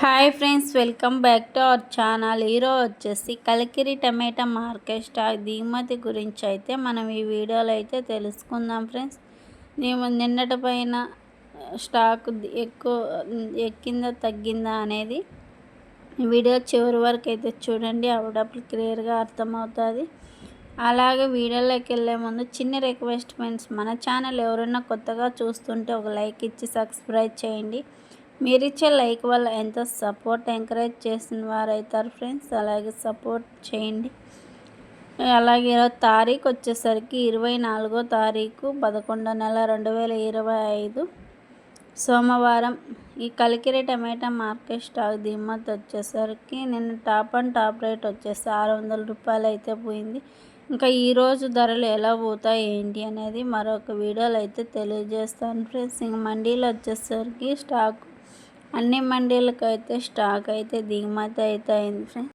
Hi friends welcome back to our channel. ఈరోజు వచ్చేసి Kalikiri tomato market stock దిగుమతి గురించి అయితే మనం ఈ వీడియోలో అయితే తెలుసుకుందాం ఫ్రెండ్స్. మేము నిన్నటి పైన స్టాక్ ఎక్కువ ఎక్కిందా తగ్గిందా అనేది వీడియో చివరి వరకు అయితే చూడండి. అప్పుడప్పుడు క్లియర్గా అర్థమవుతుంది. అలాగే వీడియోలోకి వెళ్ళే ముందు చిన్న రిక్వెస్ట్ ఫ్రెండ్స్ మన ఛానల్ ఎవరైనా కొత్తగా చూస్తుంటే ఒక లైక్ ఇచ్చి సబ్స్క్రైబ్ చేయండి. మీరు ఇచ్చే లైక్ వల్ల ఎంతో సపోర్ట్ ఎంకరేజ్ చేసిన వారు అవుతారు ఫ్రెండ్స్. అలాగే సపోర్ట్ చేయండి. అలాగే ఇరవై తారీఖు వచ్చేసరికి ఇరవై నాలుగో తారీఖు పదకొండో నెల రెండు వేల ఇరవై ఐదు. సోమవారం ఈ కలికిరి టమాటా మార్కెట్ స్టాక్ దిమ్మత్ వచ్చేసరికి నిన్న టాప్ అండ్ టాప్ రేట్ వచ్చేసి ఆరు వందల రూపాయలు అయితే పోయింది. ఇంకా ఈరోజు ధరలు ఎలా పోతాయి ఏంటి అనేది మరొక వీడియోలో అయితే తెలియజేస్తాను ఫ్రెండ్స్. ఇంక మండీలు వచ్చేసరికి స్టాక్ అన్ని మండీలకు అయితే స్టాక్ అయితే దిగుమతి అయితే అయింది ఫ్రెండ్స్.